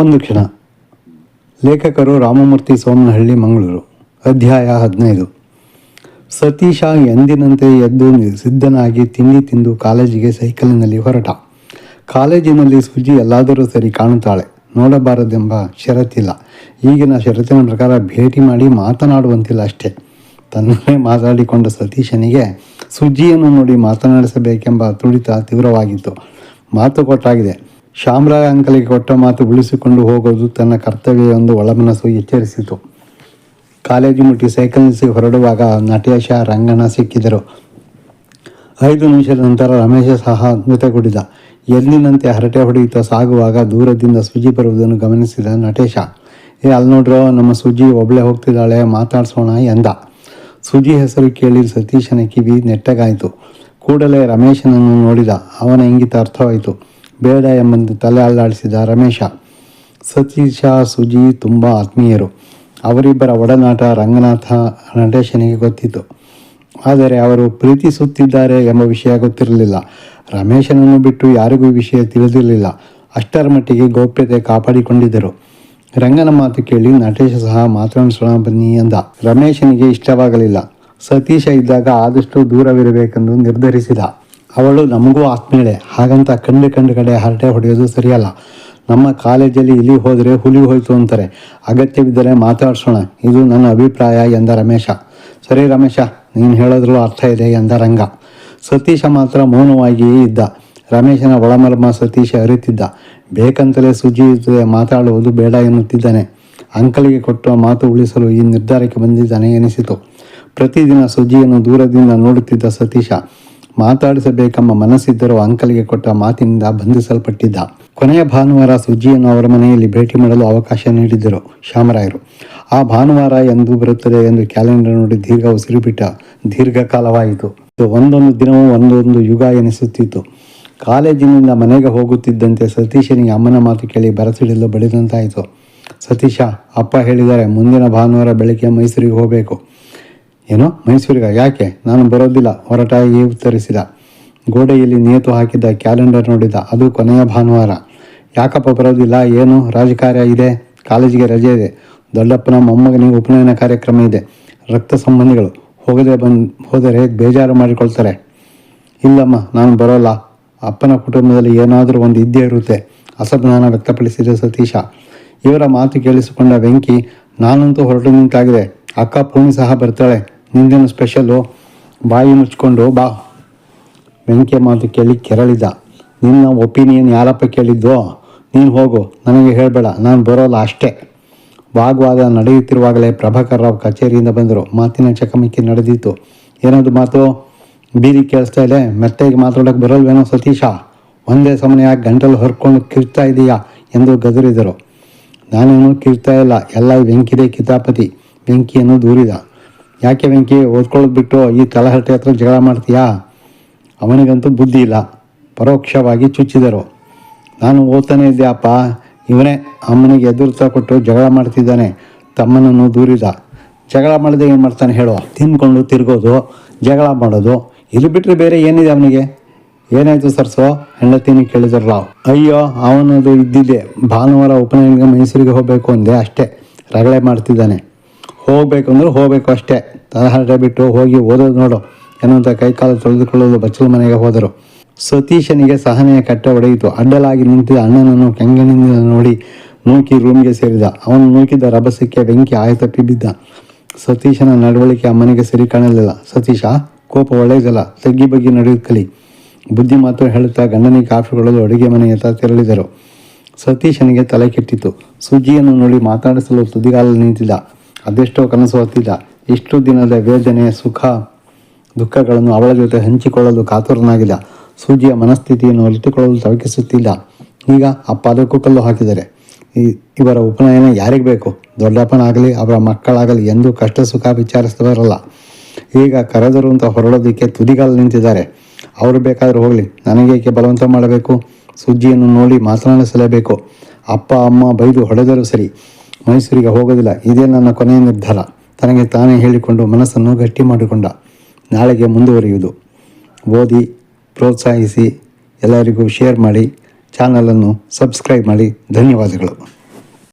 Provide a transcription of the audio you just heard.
ಒಂದು ಕ್ಷಣ ಲೇಖಕರು ರಾಮಮೂರ್ತಿ ಸೋಮನಹಳ್ಳಿ ಮಂಗಳೂರು. ಅಧ್ಯಾಯ ಹದಿನೈದು. ಸತೀಶ ಎಂದಿನಂತೆ ಎದ್ದು ಸಿದ್ಧನಾಗಿ ತಿಂಡಿ ತಿಂದು ಕಾಲೇಜಿಗೆ ಸೈಕಲಿನಲ್ಲಿ ಹೊರಟ. ಕಾಲೇಜಿನಲ್ಲಿ ಸುಜಿ ಎಲ್ಲಾದರೂ ಸರಿ ಕಾಣುತ್ತಾಳೆ. ನೋಡಬಾರದೆಂಬ ಷರತ್ತಿಲ್ಲ. ಈಗಿನ ಷರತ್ತಿನ ಪ್ರಕಾರ ಭೇಟಿ ಮಾಡಿ ಮಾತನಾಡುವಂತಿಲ್ಲ ಅಷ್ಟೇ. ತನ್ನೇ ಮಾತಾಡಿಕೊಂಡ ಸತೀಶನಿಗೆ ಸುಜ್ಜಿಯನ್ನು ನೋಡಿ ಮಾತನಾಡಿಸಬೇಕೆಂಬ ತುಡಿತ ತೀವ್ರವಾಗಿತ್ತು. ಮಾತು ಕೊಟ್ಟಾಗಿದೆ. ಶಾಮರಾಯ ಅಂಕಲಿಗೆ ಕೊಟ್ಟ ಮಾತು ಉಳಿಸಿಕೊಂಡು ಹೋಗೋದು ತನ್ನ ಕರ್ತವ್ಯ ಎಂದು ಒಳಮನಸ್ಸು ಎಚ್ಚರಿಸಿತು. ಕಾಲೇಜು ಮುಟ್ಟಿ ಸೈಕಲ್ ನಿಲ್ಲಿಸಿ ಹೊರಡುವಾಗ ನಟೇಶ ರಂಗಣ್ಣ ಸಿಕ್ಕಿದರು. ಐದು ನಿಮಿಷದ ನಂತರ ರಮೇಶ ಸಹ ಮೃತಗುಡಿದ ಎಲ್ಲಿನಂತೆ ಹರಟೆ ಹೊಡೆಯುತ್ತಾ ಸಾಗುವಾಗ ದೂರದಿಂದ ಸುಜಿ ಬರುವುದನ್ನು ಗಮನಿಸಿದ ನಟೇಶ. ಏ, ಅಲ್ಲಿ ನೋಡ್ರೋ, ನಮ್ಮ ಸುಜಿ ಒಬ್ಳೆ ಹೋಗ್ತಿದ್ದಾಳೆ, ಮಾತಾಡ್ಸೋಣ ಎಂದ. ಸುಜಿ ಹೆಸರು ಕೇಳಿ ಸತೀಶನ ಕಿವಿ ನೆಟ್ಟಗಾಯಿತು. ಕೂಡಲೇ ರಮೇಶನನ್ನು ನೋಡಿದ. ಅವನ ಇಂಗಿತ ಅರ್ಥವಾಯಿತು. ಬೇಡ ಎಂಬಂತೆ ತಲೆ ಅಲ್ಲಾಡಿಸಿದ ರಮೇಶ, ಸತೀಶ, ಸುಜಿ ತುಂಬ ಆತ್ಮೀಯರು. ಅವರಿಬ್ಬರ ಒಡನಾಟ ರಂಗನಾಥ ನಟೇಶನಿಗೆ ಗೊತ್ತಿತ್ತು. ಆದರೆ ಅವರು ಪ್ರೀತಿಸುತ್ತಿದ್ದಾರೆ ಎಂಬ ವಿಷಯ ಗೊತ್ತಿರಲಿಲ್ಲ. ರಮೇಶನನ್ನು ಬಿಟ್ಟು ಯಾರಿಗೂ ಈ ವಿಷಯ ತಿಳಿದಿರಲಿಲ್ಲ. ಅಷ್ಟರ ಮಟ್ಟಿಗೆ ಗೌಪ್ಯತೆ ಕಾಪಾಡಿಕೊಂಡಿದ್ದರು. ರಂಗನ ಮಾತು ಕೇಳಿ ನಟೇಶ ಸಹ ಮಾತನಾಡಿಸೋಣ ಬನ್ನಿ ಎಂದ ರಮೇಶನಿಗೆ ಇಷ್ಟವಾಗಲಿಲ್ಲ. ಸತೀಶ ಇದ್ದಾಗ ಆದಷ್ಟು ದೂರವಿರಬೇಕೆಂದು ನಿರ್ಧರಿಸಿದ. ಅವಳು ನಮಗೂ ಆತ್ಮೀಳೆ ಹಾಗಂತ ಕಂಡು ಕಂಡು ಕಡೆ ಹರಟೆ ಹೊಡೆಯೋದು ಸರಿಯಲ್ಲ. ನಮ್ಮ ಕಾಲೇಜಲ್ಲಿ ಇಲ್ಲಿ ಹೋದರೆ ಹುಲಿ ಹೋಯಿತು ಅಂತಾರೆ. ಅಗತ್ಯವಿದ್ದರೆ ಮಾತಾಡ್ಸೋಣ. ಇದು ನನ್ನ ಅಭಿಪ್ರಾಯ ಎಂದ ರಮೇಶ. ಸರಿ ರಮೇಶ, ನೀನು ಹೇಳೋದ್ರಲ್ಲೂ ಅರ್ಥ ಇದೆ ಎಂದ ರಂಗ. ಸತೀಶ ಮಾತ್ರ ಮೌನವಾಗಿಯೇ ಇದ್ದ. ರಮೇಶನ ಒಳಮರ್ಮ ಸತೀಶ ಅರಿತಿದ್ದ. ಬೇಕಂತಲೇ ಸುಜಿ ಮಾತಾಡುವುದು ಬೇಡ ಎನ್ನುತ್ತಿದ್ದಾನೆ. ಅಂಕಲಿಗೆ ಕೊಟ್ಟ ಮಾತು ಉಳಿಸಲು ಈ ನಿರ್ಧಾರಕ್ಕೆ ಬಂದಿದ್ದಾನೆ ಎನಿಸಿತು. ಪ್ರತಿದಿನ ಸುಜಿಯನ್ನು ದೂರದಿಂದ ನೋಡುತ್ತಿದ್ದ ಸತೀಶ ಮಾತಾಡಿಸಬೇಕೆಂಬ ಮನಸ್ಸಿದ್ದರೂ ಅಂಕಲಿಗೆ ಕೊಟ್ಟ ಮಾತಿನಿಂದ ಬಂಧಿಸಲ್ಪಟ್ಟಿದ್ದ. ಕೊನೆಯ ಭಾನುವಾರ ಸುಜ್ಜಿಯನ್ನು ಅವರ ಮನೆಯಲ್ಲಿ ಭೇಟಿ ಮಾಡಲು ಅವಕಾಶ ನೀಡಿದ್ದರು ಶ್ಯಾಮರಾಯರು. ಆ ಭಾನುವಾರ ಎಂದು ಬರುತ್ತದೆ ಎಂದು ಕ್ಯಾಲೆಂಡರ್ ನೋಡಿ ದೀರ್ಘ ಉಸಿರುಬಿಟ್ಟ ದೀರ್ಘಕಾಲವಾಯಿತು. ಒಂದೊಂದು ದಿನವೂ ಒಂದೊಂದು ಯುಗ ಎನಿಸುತ್ತಿತ್ತು. ಕಾಲೇಜಿನಿಂದ ಮನೆಗೆ ಹೋಗುತ್ತಿದ್ದಂತೆ ಸತೀಶನಿಗೆ ಅಮ್ಮನ ಮಾತು ಕೇಳಿ ಬರಸಿಡಲು ಬಡಿದಂತಾಯಿತು. ಸತೀಶ, ಅಪ್ಪ ಹೇಳಿದರೆ ಮುಂದಿನ ಭಾನುವಾರ ಬೆಳಗ್ಗೆ ಮೈಸೂರಿಗೆ ಹೋಗಬೇಕು. ಏನೋ? ಮೈಸೂರಿಗೆ ಯಾಕೆ? ನಾನು ಬರೋದಿಲ್ಲ. ಹೊರಟಾಗಿ ಉತ್ತರಿಸಿದ. ಗೋಡೆಯಲ್ಲಿ ನೇತು ಹಾಕಿದ್ದ ಕ್ಯಾಲೆಂಡರ್ ನೋಡಿದ. ಅದು ಕೊನೆಯ ಭಾನುವಾರ. ಯಾಕಪ್ಪ ಬರೋದಿಲ್ಲ? ಏನು? ರಾಜಕಾರ್ಯ ಇದೆ. ಕಾಲೇಜಿಗೆ ರಜೆ ಇದೆ. ದೊಡ್ಡಪ್ಪನ ಮೊಮ್ಮಗನಿಗೆ ಉಪನಯನ ಕಾರ್ಯಕ್ರಮ ಇದೆ. ರಕ್ತ ಸಂಬಂಧಿಗಳು ಹೋಗದೆ ಬಂದು, ಹೋದರೆ ಬೇಜಾರು ಮಾಡಿಕೊಳ್ತಾರೆ. ಇಲ್ಲಮ್ಮ, ನಾನು ಬರೋಲ್ಲ. ಅಪ್ಪನ ಕುಟುಂಬದಲ್ಲಿ ಏನಾದರೂ ಒಂದು ಇದ್ದೇ ಇರುತ್ತೆ. ಅಸಮಾಧಾನ ವ್ಯಕ್ತಪಡಿಸಿದ ಸತೀಶ. ಇವರ ಮಾತು ಕೇಳಿಸಿಕೊಂಡ ಬೆಂಕಿ ನಾನಂತೂ ಹೊರಟು ನಿಂತಾಗಿದೆ. ಅಕ್ಕ ಪೂರ್ಣಿ ಸಹ ಬರ್ತಾಳೆ. ನಿಂದೇನು ಸ್ಪೆಷಲ್ಲು ಬಾಯಿ ಮುಚ್ಕೊಂಡು ಬಾ. ವೆಂಕೆ ಮಾತು ಕೇಳಿ ಕೆರಳಿದ. ನಿನ್ನ ಒಪಿನಿಯನ್ ಯಾರಪ್ಪ ಕೇಳಿದ್ದೋ? ನೀನು ಹೋಗು. ನನಗೆ ಹೇಳಬೇಡ. ನಾನು ಬರೋಲ್ಲ ಅಷ್ಟೇ. ವಾಗ್ವಾದ ನಡೆಯುತ್ತಿರುವಾಗಲೇ ಪ್ರಭಾಕರ್ ರಾವ್ ಕಚೇರಿಯಿಂದ ಬಂದರು. ಮಾತಿನ ಚಕಮಕಿ ನಡೆದಿತ್ತು. ಏನದು ಮಾತು? ಬೀದಿ ಕೇಳಿಸ್ತಾ ಇದೆ. ಮೆತ್ತಗೆ ಮಾತಾಡೋಕೆ ಬರಲ್ವೇನೋ ಸತೀಶ? ಒಂದೇ ಸಮಯ ಗಂಟಲು ಹೊರ್ಕೊಂಡು ಕಿರ್ತಾ ಇದೀಯಾ ಎಂದು ಗದರಿದರು. ನಾನೇನು ಕಿರ್ತಾ ಇಲ್ಲ. ಎಲ್ಲ ವೆಂಕಿದೆ ಕಿತಾಪತಿ. ಬೆಂಕಿಯನ್ನು ದೂರಿದ ಯಾಕೆ ಬೆಂಕಿ? ಓದ್ಕೊಳ್ಳೋದು ಬಿಟ್ಟು ಈ ತಲಹರಟೆ ಹತ್ರ ಜಗಳ ಮಾಡ್ತೀಯಾ? ಅವನಿಗಂತೂ ಬುದ್ಧಿ ಇಲ್ಲ. ಪರೋಕ್ಷವಾಗಿ ಚುಚ್ಚಿದರು. ನಾನು ಓದ್ತಾನೆ ಇದ್ದೆ ಅಪ್ಪ. ಇವನೇ ಅಮ್ಮನಿಗೆ ಎದುರ್ತಾ ಕೊಟ್ಟು ಜಗಳ ಮಾಡ್ತಿದ್ದಾನೆ. ತಮ್ಮನನ್ನು ದೂರಿದ. ಜಗಳ ಮಾಡಿದೆ ಏನು ಮಾಡ್ತಾನೆ ಹೇಳೋ. ತಿನ್ಕೊಂಡು ತಿರ್ಗೋದು, ಜಗಳ ಮಾಡೋದು. ಇದು ಬಿಟ್ಟರೆ ಬೇರೆ ಏನಿದೆ ಅವನಿಗೆ? ಏನಾಯಿತು ಸರ್ಸೋ? ಹೆಂಡತಿನಿ ಕೇಳಿದ್ರು ರಾವ್. ಅಯ್ಯೋ, ಅವನದು ಇದ್ದಿದ್ದೆ ಭಾನುವಾರ ಉಪನಯನಿಗೆ ಮೈಸೂರಿಗೆ ಹೋಗಬೇಕು ಅಂದೆ ಅಷ್ಟೇ. ರಗಳೆ ಮಾಡ್ತಿದ್ದಾನೆ. ಹೋಗ್ಬೇಕು ಅಂದ್ರೆ ಹೋಗಬೇಕು ಅಷ್ಟೇ. ತಲಹರಟೆ ಬಿಟ್ಟು ಹೋಗಿ ಓದೋದು ನೋಡು. ಎನ್ನುವಂಥ ಕೈಕಾಲು ತೊಳೆದುಕೊಳ್ಳಲು ಬಚ್ಚಲ ಮನೆಗೆ ಹೋದರು. ಸತೀಶನಿಗೆ ಸಹನೆಯ ಕಟ್ಟೆ ಒಡೆಯಿತು. ಅಡ್ಡಲಾಗಿ ನಿಂತಿದ್ದ ಅಣ್ಣನನ್ನು ಕೆಂಗಣ್ಣಿನಿಂದ ನೋಡಿ ನೂಕಿ ರೂಮ್ಗೆ ಸೇರಿದ. ಅವನು ನೂಕಿದ್ದ ರಭಸಕ್ಕೆ ಬೆಂಕಿ ಆಯತಪ್ಪಿ ಬಿದ್ದ ಸತೀಶನ ನಡವಳಿಕೆ ಅಮ್ಮನಿಗೆ ಸರಿ ಕಾಣಲಿಲ್ಲ. ಸತೀಶ, ಕೋಪ ಒಳ್ಳೆಯದಲ್ಲ. ತಗ್ಗಿ ಬಗ್ಗಿ ನಡೆಯುತ್ತ ಕಲಿ ಬುದ್ಧಿ ಮಾತು ಹೇಳುತ್ತಾ ಗಂಡನಿಗೆ ಕಾಫಿ ಕೊಡಲು ಅಡುಗೆ ಮನೆಯತ್ತ ತೆರಳಿದರು. ಸತೀಶನಿಗೆ ತಲೆ ಕೆಟ್ಟಿತು ಸುಜ್ಜಿಯನ್ನು ನೋಡಿ ಮಾತಾಡಿಸಲು ತುದಿಗಾಲಲ್ಲಿ ನಿಂತಿದ್ದ. ಅದೆಷ್ಟೋ ಕನಸು ಹೊತ್ತಿದ್ದ ಇಷ್ಟು ದಿನದ ವೇದನೆ, ಸುಖ, ದುಃಖಗಳನ್ನು ಅವಳ ಜೊತೆ ಹಂಚಿಕೊಳ್ಳಲು ಕಾತುರನಾಗಿಲ್ಲ. ಸೂಜಿಯ ಮನಸ್ಥಿತಿಯನ್ನು ಅರಿತುಕೊಳ್ಳಲು ತವಕಿಸುತ್ತಿಲ್ಲ. ಈಗ ಅಪ್ಪ ಅದಕ್ಕೂ ಕಲ್ಲು ಹಾಕಿದರೆ. ಈ ಇವರ ಉಪನಯನ ಯಾರಿಗೆ ಬೇಕು? ದೊಡ್ಡಪ್ಪನಾಗಲಿ, ಅವರ ಮಕ್ಕಳಾಗಲಿ ಎಂದೂ ಕಷ್ಟ ಸುಖ ವಿಚಾರಿಸಿದವರಲ್ಲ. ಈಗ ಕರೆದರು ಅಂತ ಹೊರಡೋದಕ್ಕೆ ತುದಿಗಾಲು ನಿಂತಿದ್ದಾರೆ. ಅವರು ಬೇಕಾದರೂ ಹೋಗಲಿ ನನಗೇಕೆ ಬಲವಂತ ಮಾಡಬೇಕು. ಸುಜ್ಜಿಯನ್ನು ನೋಡಿ ಮಾತನಾಡಿಸಲೇಬೇಕು. ಅಪ್ಪ, ಅಮ್ಮ ಬೈದು ಹೊಡೆದರೂ ಸರಿ. ಮೈಸೂರಿಗೆ ಹೋಗೋದಿಲ್ಲ. ಇದೇ ನನ್ನ ಕೊನೆಯ ನಿರ್ಧಾರ. ತನಗೆ ತಾನೇ ಹೇಳಿಕೊಂಡು ಮನಸ್ಸನ್ನು ಗಟ್ಟಿ ಮಾಡಿಕೊಂಡ. ನಾಳೆಗೆ ಮುಂದುವರಿಯುವುದು. ಓದಿ, ಪ್ರೋತ್ಸಾಹಿಸಿ ಎಲ್ಲರಿಗೂ ಶೇರ್ ಮಾಡಿ, ಚಾನಲನ್ನು ಸಬ್ಸ್ಕ್ರೈಬ್ ಮಾಡಿ. ಧನ್ಯವಾದಗಳು.